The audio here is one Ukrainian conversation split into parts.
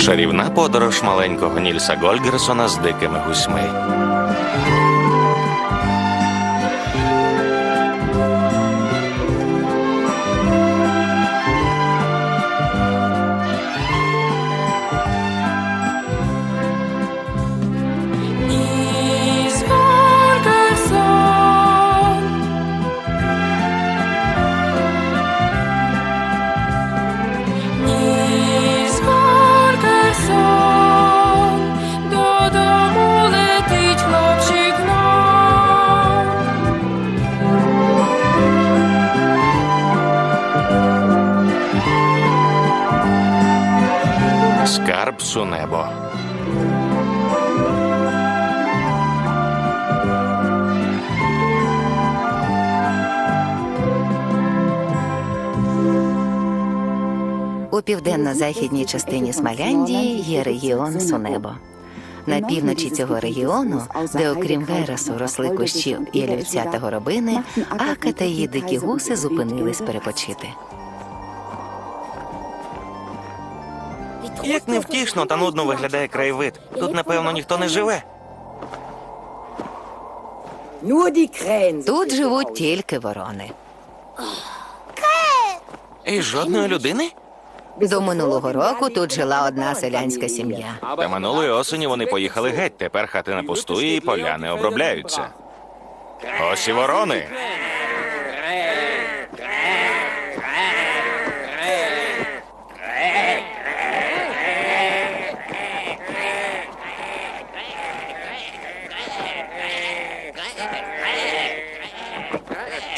Чарівна подорож маленького Нільса Гольгерсона з дикими гусьми. Скарб Сунебо. У південно-західній частині Смоляндії є регіон Сунебо. На півночі цього регіону, де окрім вересу росли кущі ялівця та горобини, Ака та її дикі гуси зупинились перепочити. Як невтішно та нудно виглядає краєвид. Тут, напевно, ніхто не живе. Тут живуть тільки ворони. І жодної людини? До минулого року тут жила одна селянська сім'я. Та минулої осені вони поїхали геть. Тепер хатина пустує і поляни обробляються. Ось і ворони.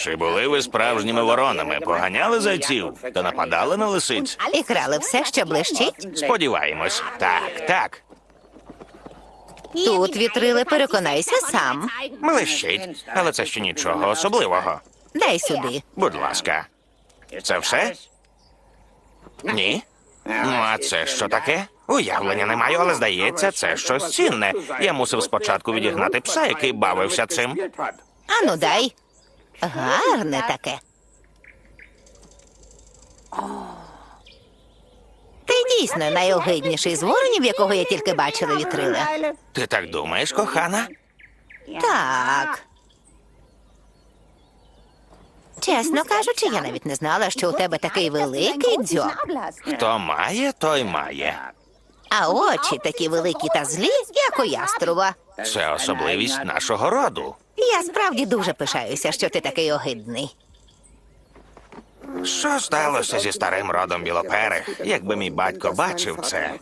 Чи були ви справжніми воронами? Поганяли зайців та нападали на лисиць? І крали все, що блищить. Сподіваємось. Так, так. Тут вітрили, переконайся сам. Блищить. Але це ще нічого особливого. Дай сюди. Будь ласка. Це все? Ні. Ну, а це що таке? Уявлення не маю, але здається, це щось цінне. Я мусив спочатку відігнати пса, який бавився цим. Ану, дай. Гарне таке. Ти дійсно найогидніший з воронів, якого я тільки бачила вітрила. Ти так думаєш, кохана? Так. Чесно кажучи, я навіть не знала, що у тебе такий великий дзьоб. Хто має, той має. А очі такі великі та злі, як у яструба. Це особливість нашого роду. Я справді дуже пишаюся, що ти такий огидний. Що сталося зі старим родом білоперих? Якби мій батько бачив це.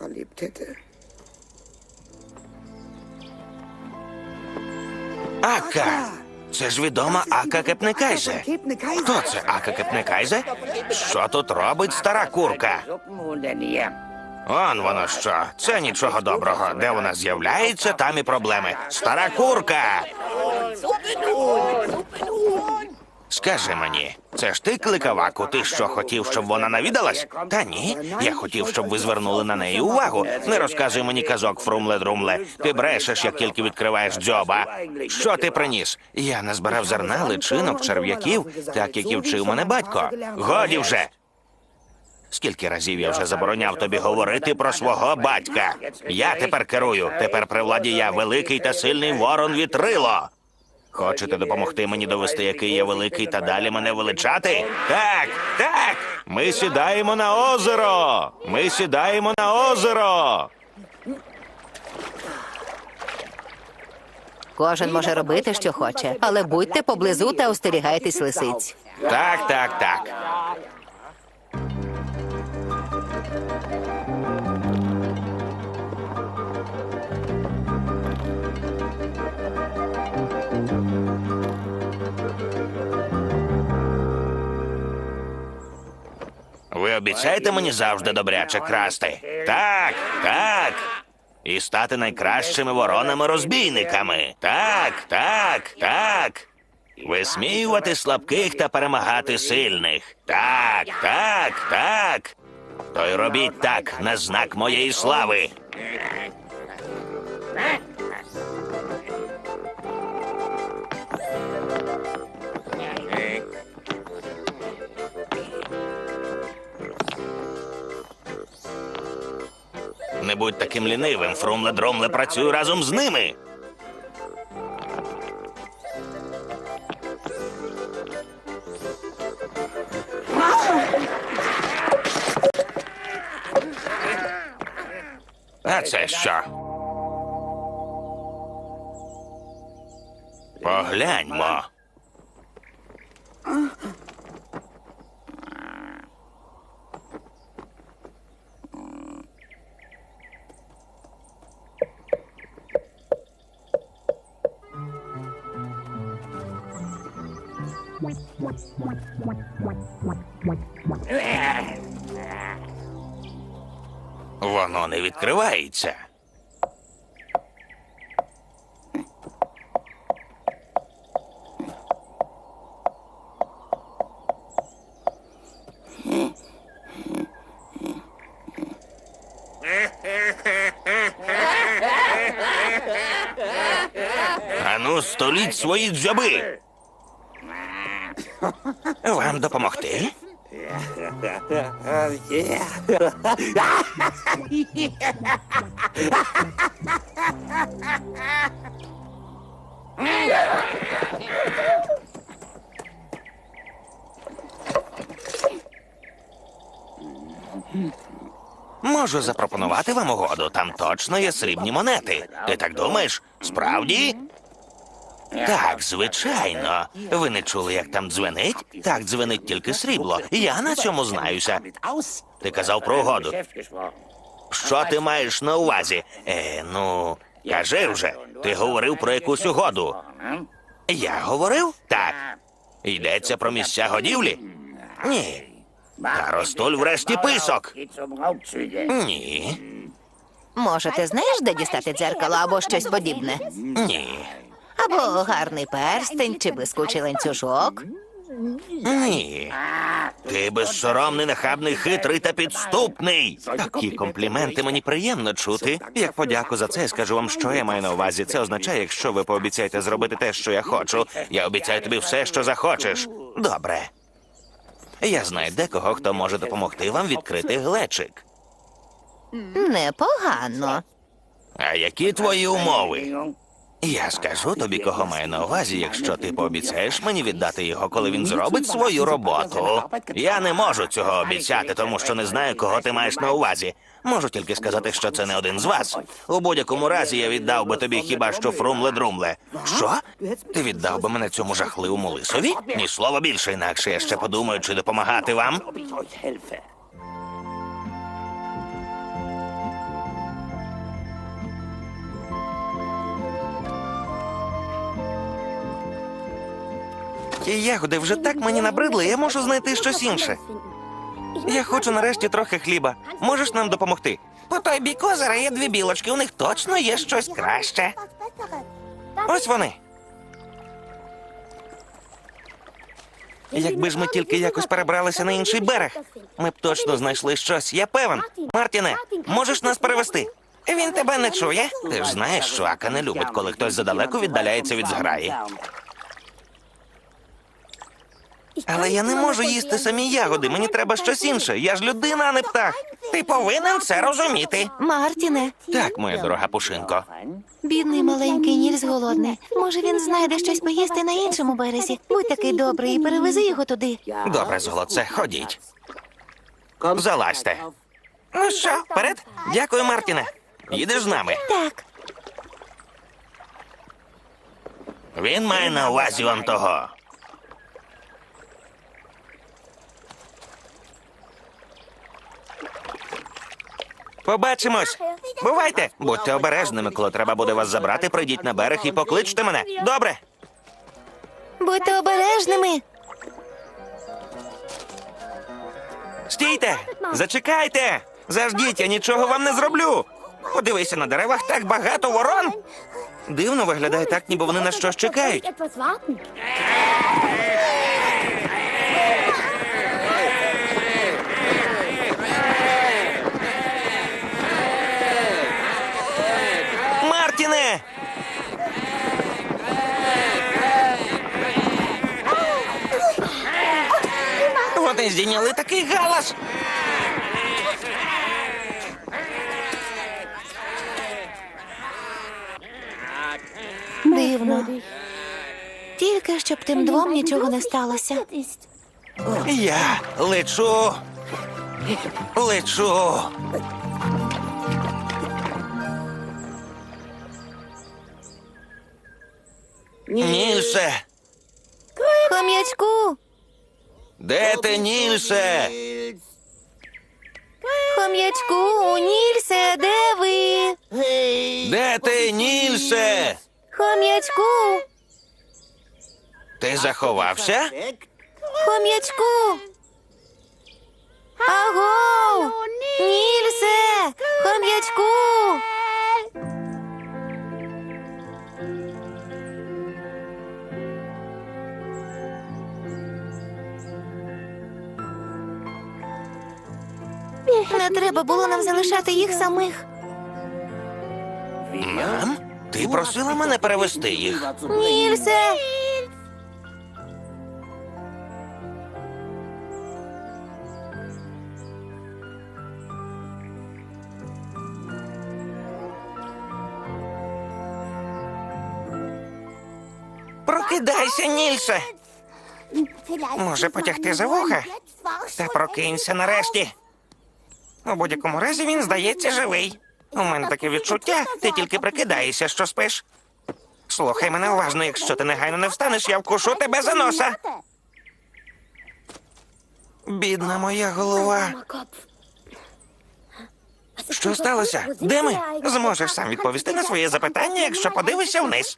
Ака. Це ж відома Ака Кепнекайзе. Хто це Ака Кепнекайзе? Що тут робить стара курка? Он воно що. Це нічого доброго. Де вона з'являється, там і проблеми. Стара курка. Скажи мені, це ж ти кликаваку? Ти що хотів, щоб вона навідалась? Та ні. Я хотів, щоб ви звернули на неї увагу. Не розказуй мені казок, фрумле друмле. Ти брешеш, як тільки відкриваєш дзьоба. Що ти приніс? Я не збирав зерна, личинок, черв'яків, так як і вчив мене батько. Годі вже. Скільки разів я вже забороняв тобі говорити про свого батька? Я тепер керую. Тепер при владі я великий та сильний ворон вітрило. Хочете допомогти мені довести, який я великий, та далі мене величати? Так, так. Ми сідаємо на озеро. Ми сідаємо на озеро. Кожен може робити, що хоче, але будьте поблизу та остерігайтесь лисиць. Так, так, так. Ви обіцяєте мені завжди добряче красти? Так, так. І стати найкращими воронами-розбійниками. Так, так, так. Висміювати слабких та перемагати сильних. Так, так, так. То й робіть так на знак моєї слави. Будь таким лінивим, Фрумле Дромле працюю разом з ними. А це що? Погляньмо. Воно не відкривається. Ану, століть свої дзьоби. Вам допомогти? Можу запропонувати вам угоду. Там точно є срібні монети. Ти так думаєш? Справді? Так, звичайно. Ви не чули, як там дзвенить? Так, дзвенить тільки срібло. Я на цьому знаюся. Ти казав про угоду. Що ти маєш на увазі? Е, ну, кажи вже. Ти говорив про якусь угоду. Я говорив? Так. Йдеться про місця годівлі? Ні. Та розтуль врешті писок. Ні. Може, ти знаєш, де дістати дзеркало або щось подібне? Ні. Або гарний перстень чи блискучий ланцюжок? Ні. Ти безсоромний, нахабний, хитрий та підступний. Такі компліменти мені приємно чути. Як подяку за це, я скажу вам, що я маю на увазі. Це означає, якщо ви пообіцяєте зробити те, що я хочу, я обіцяю тобі все, що захочеш. Добре. Я знаю декого, хто може допомогти вам відкрити глечик. Непогано. А які твої умови? Я скажу тобі, кого маю на увазі, якщо ти пообіцяєш мені віддати його, коли він зробить свою роботу. Я не можу цього обіцяти, тому що не знаю, кого ти маєш на увазі. Можу тільки сказати, що це не один з вас. У будь-якому разі я віддав би тобі хіба що фрумле-друмле. Що? Ти віддав би мене цьому жахливому лисові? Ні слова більше, інакше я ще подумаю, чи допомагати вам. Ті ягоди вже так мені набридли, я можу знайти щось інше. Я хочу нарешті трохи хліба. Можеш нам допомогти? По той бік озера є дві білочки, у них точно є щось краще. Ось вони. Якби ж ми тільки якось перебралися на інший берег, ми б точно знайшли щось. Я певен. Мартіне, можеш нас перевести? Він тебе не чує. Ти ж знаєш, що Ака не любить, коли хтось задалеко віддаляється від зграї. Але я не можу їсти самі ягоди. Мені треба щось інше. Я ж людина, а не птах. Ти повинен це розуміти. Мартіне, Так, моя дорога Пушинко. бідний маленький Нільс голодний. Може, він знайде щось поїсти на іншому березі. Будь такий добрий і перевези його туди. Добре, золоце, ходіть. Залазьте. Ну що, вперед? Дякую, Мартіне. Їдеш з нами. Так, Він має на увазі он того. Побачимось. Бувайте. Будьте обережними, коли треба буде вас забрати, прийдіть на берег і покличте мене. Добре. будьте обережними. Стійте! Зачекайте! Заждіть, я нічого вам не зроблю. Подивися на деревах так багато ворон. Дивно виглядає так, ніби вони на щось чекають. здійняли такий галас. Дивно. Тільки щоб тим двом нічого не сталося. Я лечу. Лечу. Ніше Хом'ячку де ти, Нільсе? Хом'ячку, Нільсе, де ви? Де ти, Нільсе? Хом'ячку! Ти заховався? Хом'ячку! Аго! Нільсе! Не треба було нам залишати їх самих. Мам? Ти просила мене перевести їх. Нільсе! Прокидайся, Нільсе. Може, потягти за вуха? Та прокинься нарешті. У будь-якому разі він здається живий. У мене таке відчуття, ти тільки прикидаєшся, що спиш. Слухай мене уважно, якщо ти негайно не встанеш, я вкушу тебе за носа. Бідна моя голова. Що сталося? Де ми? Зможеш сам відповісти на своє запитання, якщо подивишся вниз.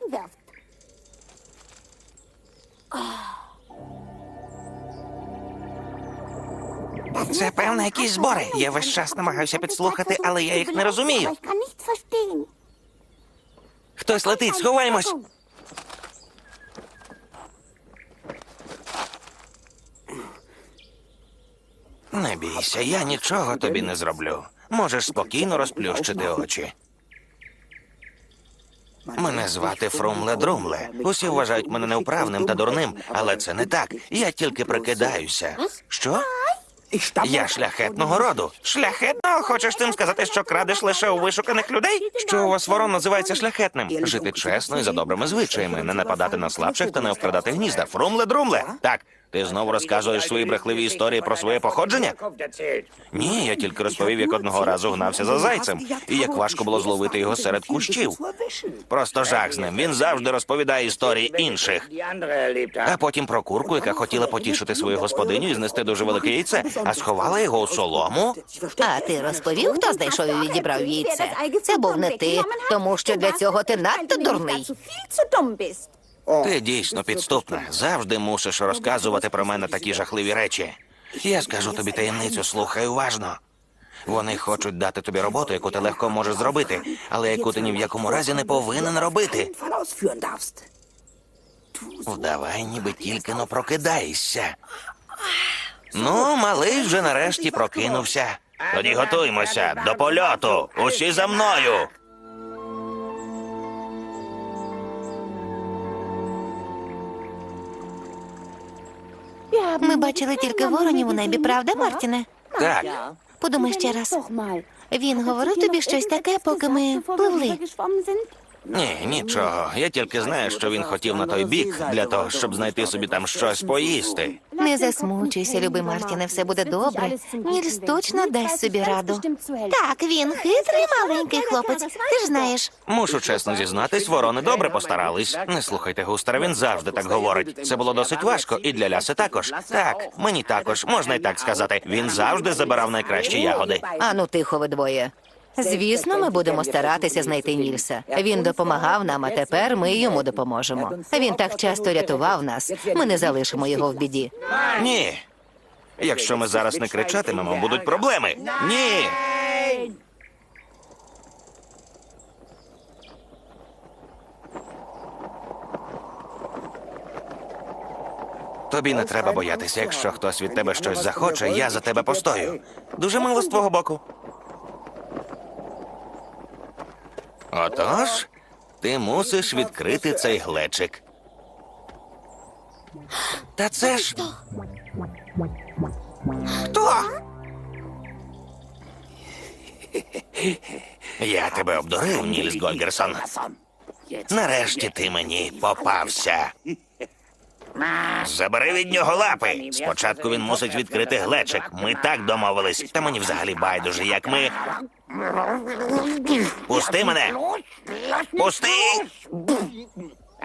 Це певно якісь збори. Я весь час намагаюся підслухати, але я їх не розумію. Хтось летить, сховаємось. Не бійся, я нічого тобі не зроблю. Можеш спокійно розплющити очі. Мене звати Фрумле Друмле. Усі вважають мене невправним та дурним, але це не так. Я тільки прикидаюся. Що? Я шляхетного роду. Шляхетного? Хочеш тим сказати, що крадеш лише у вишуканих людей? Що у вас ворон називається шляхетним? Жити чесно і за добрими звичаями, не нападати на слабших та не вкрадати гнізда. Фрумле Друмле. Так, ти знову розказуєш свої брехливі історії про своє походження? Ні, я тільки розповів, як одного разу гнався за зайцем, і як важко було зловити його серед кущів. Просто жах з ним. Він завжди розповідає історії інших. А потім про курку, яка хотіла потішити свою господиню і знести дуже велике яйце, а сховала його у солому. А ти розповів, хто знайшов і відібрав яйце? Це був не ти, тому що для цього ти надто дурний. Ти дійсно підступна. Завжди мусиш розказувати про мене такі жахливі речі. Я скажу тобі таємницю, слухай уважно. Вони хочуть дати тобі роботу, яку ти легко можеш зробити, але яку ти ні в якому разі не повинен робити. Вдавай, ніби тільки но прокидаєшся. Ну, малий вже нарешті прокинувся. Тоді готуймося до польоту. Усі за мною. Ми бачили тільки воронів у небі, правда, Мартіне? Так, Подумай ще раз. Він говорив тобі щось таке, поки ми пливли. Ні, нічого. Я тільки знаю, що він хотів на той бік для того, щоб знайти собі там щось поїсти. Не засмучуйся, любий Мартіне, все буде добре. Нільс точно дасть собі раду. Так, він хитрий маленький хлопець. Ти ж знаєш. Мушу чесно зізнатись, ворони добре постарались. Не слухайте густера, він завжди так говорить. Це було досить важко, і для ляси також. Так, мені також, можна і так сказати. Він завжди забирав найкращі ягоди. Ану, тихо ви двоє. Звісно, ми будемо старатися знайти Нільса. Він допомагав нам, а тепер ми йому допоможемо. Він так часто рятував нас. Ми не залишимо його в біді. Ні. Якщо ми зараз не кричатимемо, будуть проблеми. Ні. Тобі не треба боятися, якщо хтось від тебе щось захоче, я за тебе постою. Дуже мило з твого боку. Отож, ти мусиш відкрити цей глечик. Та це ж. Хто? Я тебе обдурив, Нільс Гольгерсон. Нарешті ти мені попався. Забери від нього лапи. Спочатку він мусить відкрити глечик. Ми так домовились. Та мені взагалі байдуже, як ми. Пусти мене. Пусти!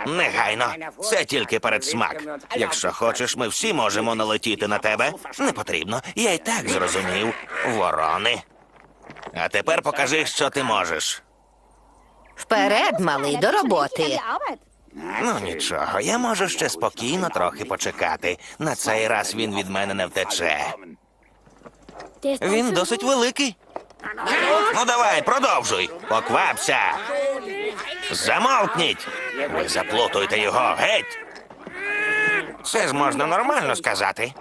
Негайно. Це тільки передсмак. Якщо хочеш, ми всі можемо налетіти на тебе. Не потрібно. Я й так зрозумів. Ворони. А тепер покажи, що ти можеш. Вперед, малий, до роботи. Ну нічого, я можу ще спокійно трохи почекати. На цей раз він від мене не втече. Він досить великий. Ну давай, продовжуй. Поквапся. Замовкніть. Ви заплутуєте його геть. Це ж можна нормально сказати.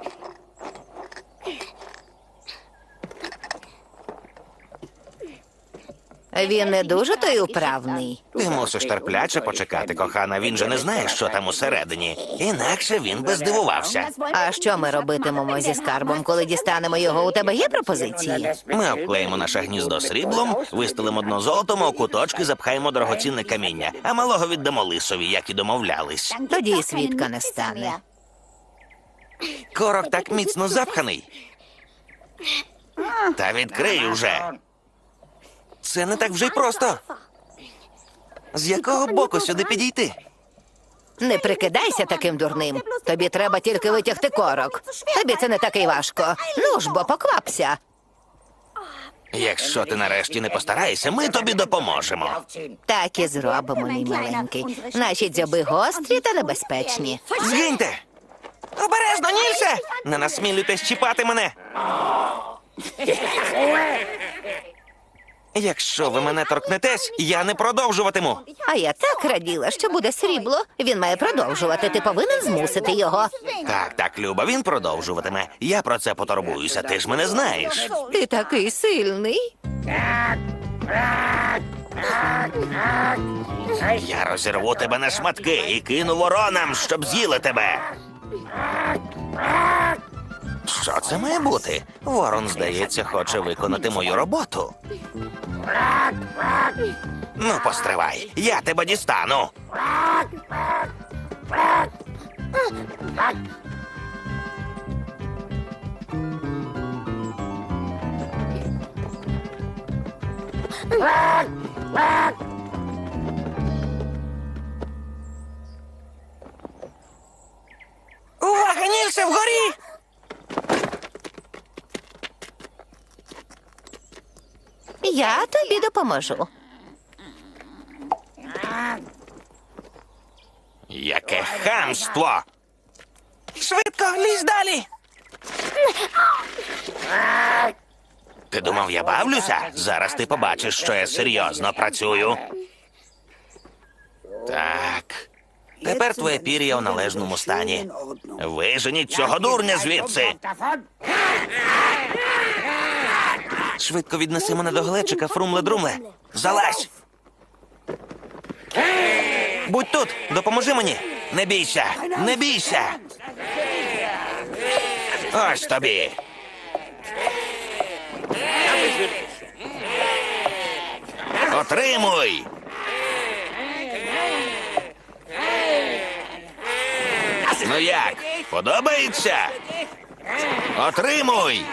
Він не дуже той управний. Ти мусиш терпляче почекати, кохана. Він же не знає, що там усередині. Інакше він би здивувався. А що ми робитимемо зі скарбом, коли дістанемо його? У тебе є пропозиції? Ми обклеїмо наше гніздо сріблом, вистелимо дно золотом, а у куточки запхаємо дорогоцінне каміння, а малого віддамо лисові, як і домовлялись. Тоді і свідка не стане. Корок так міцно запханий. Та відкрий уже. Це не так вже й просто. З якого боку сюди підійти? Не прикидайся таким дурним. Тобі треба тільки витягти корок. Тобі це не такий важко. Ну ж бо поквапся. Якщо ти нарешті не постараєшся, ми тобі допоможемо. Так і зробимо, мій маленький. Наші дзьоби гострі та небезпечні. Згиньте! Обережно, Нільсе! Не насмілюйтесь чіпати мене. Якщо ви мене торкнетесь, я не продовжуватиму. А я так раділа, що буде срібло. Він має продовжувати. Ти повинен змусити його. Так, так, Люба, він продовжуватиме. Я про це потурбуюся, ти ж мене знаєш. Ти такий сильний. Я розірву тебе на шматки і кину воронам, щоб з'їли тебе. Що це має бути? Ворон, здається, хоче виконати мою роботу. Ну, постривай, я тебе дістану. Увага, Нільсе, вгорі! Я тобі допоможу. Яке хамство! Швидко, лізь далі. Ти думав, я бавлюся? Зараз ти побачиш, що я серйозно працюю. Так. Тепер твоє пір'я в належному стані. Виженіть цього дурня звідси. Швидко віднеси мене до глечика, фрумле-друмле. Залазь. Будь тут, допоможи мені. Не бійся, не бійся. Ось тобі. Отримуй. Ну як, подобається? Отримуй.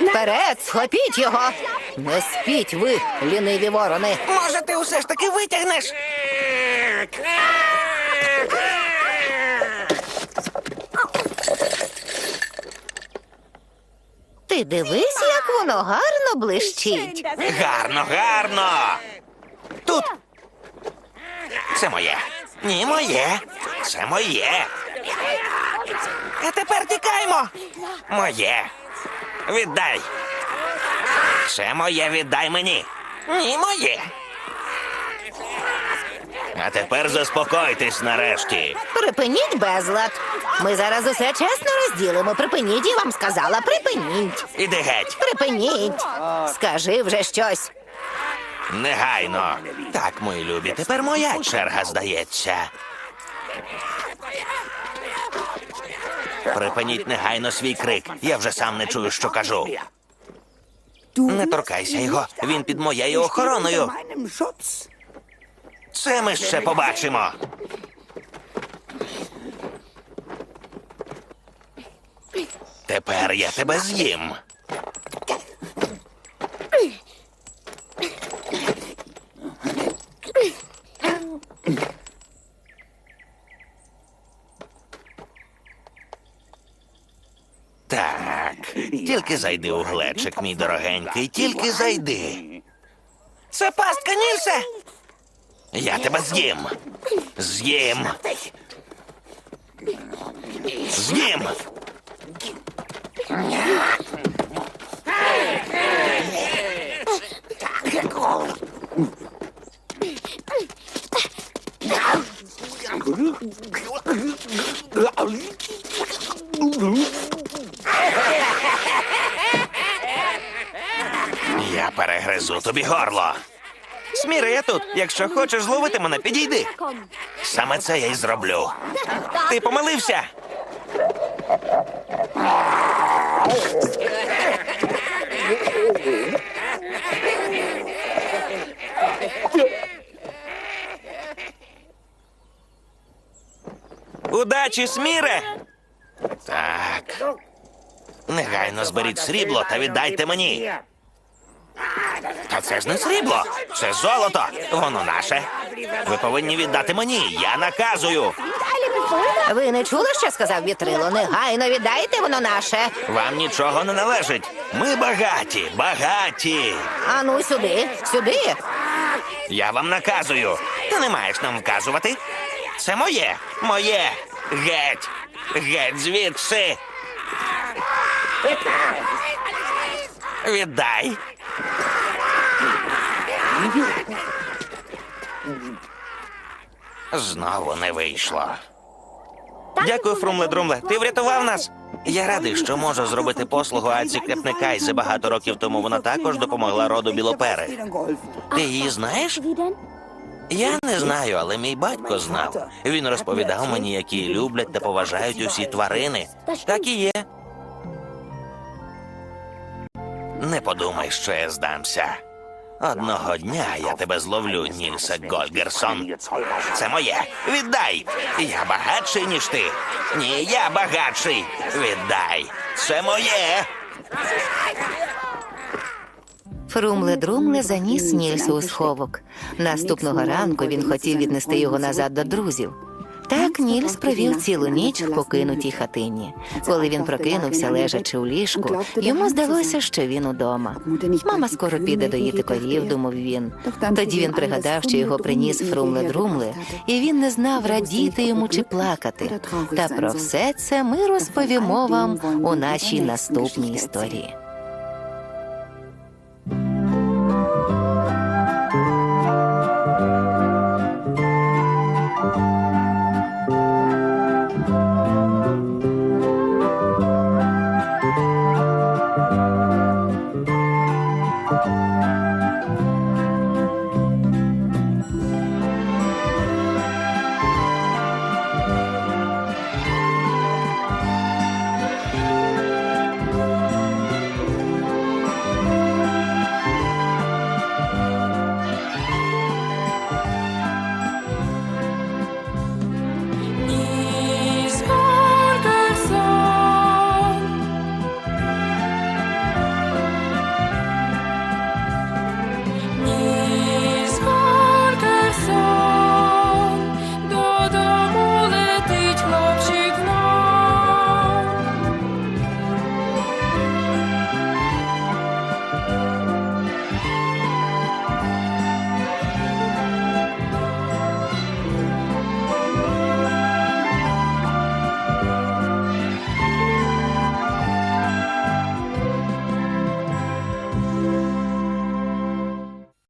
Вперед, схопіть його. Не спіть ви, ліниві ворони. Може, ти усе ж таки витягнеш? Ти дивись, як воно гарно блищить. Гарно, гарно. Тут. Це моє. Ні, моє. Це моє. А тепер тікаймо. Моє. Віддай. Це моє, віддай мені. Ні, моє. А тепер заспокойтесь нарешті. Припиніть безлад. Ми зараз усе чесно розділимо. Припиніть, я вам сказала, припиніть. Іди геть. Припиніть. Скажи вже щось. Негайно. Так, мої любі, тепер моя черга здається. Припиніть негайно свій крик. Я вже сам не чую, що кажу. Не торкайся його. Він під моєю охороною. Це ми ще побачимо. Тепер я тебе з'їм. Так, тільки зайди у глечик, мій дорогенький, тільки зайди. Це пастка Нільсе. Я тебе з'їм. З'їм. З'їм. Я перегризу тобі горло. Сміре, я тут. Якщо хочеш зловити мене, підійди. Саме це я й зроблю. Ти помилився? Удачі, Сміре! Так. Негайно зберіть срібло та віддайте мені. Та це ж не срібло, це золото. Воно наше. Ви повинні віддати мені. Я наказую. Ви не чули, що сказав вітрило? Негайно віддайте воно наше. Вам нічого не належить. Ми багаті, багаті. Ану сюди, сюди. Я вам наказую. Ти не маєш нам вказувати. Це моє, моє. Геть. Геть звідси. Віддай. Знову не вийшло. Дякую, Фрумле Друмле. Ти врятував нас. Я радий, що можу зробити послугу Аці Кепнекайзе. Багато років тому вона також допомогла роду Білопери. Ти її знаєш? Я не знаю, але мій батько знав. Він розповідав мені, які люблять та поважають усі тварини. Так і є. Не подумай, що я здамся. Одного дня я тебе зловлю, Нільсе Гольгерсон. Це моє. Віддай. Я багатший, ніж ти. Ні, я багатший. Віддай. Це моє. Фрумле-друмле заніс Нільсу у сховок. Наступного ранку він хотів віднести його назад до друзів. Так Нільс провів цілу ніч в покинутій хатині. Коли він прокинувся, лежачи у ліжку, йому здалося, що він удома. Мама скоро піде доїти корів, думав він. Тоді він пригадав, що його приніс Фрумле-друмле, і він не знав, радіти йому чи плакати. Та про все це ми розповімо вам у нашій наступній історії.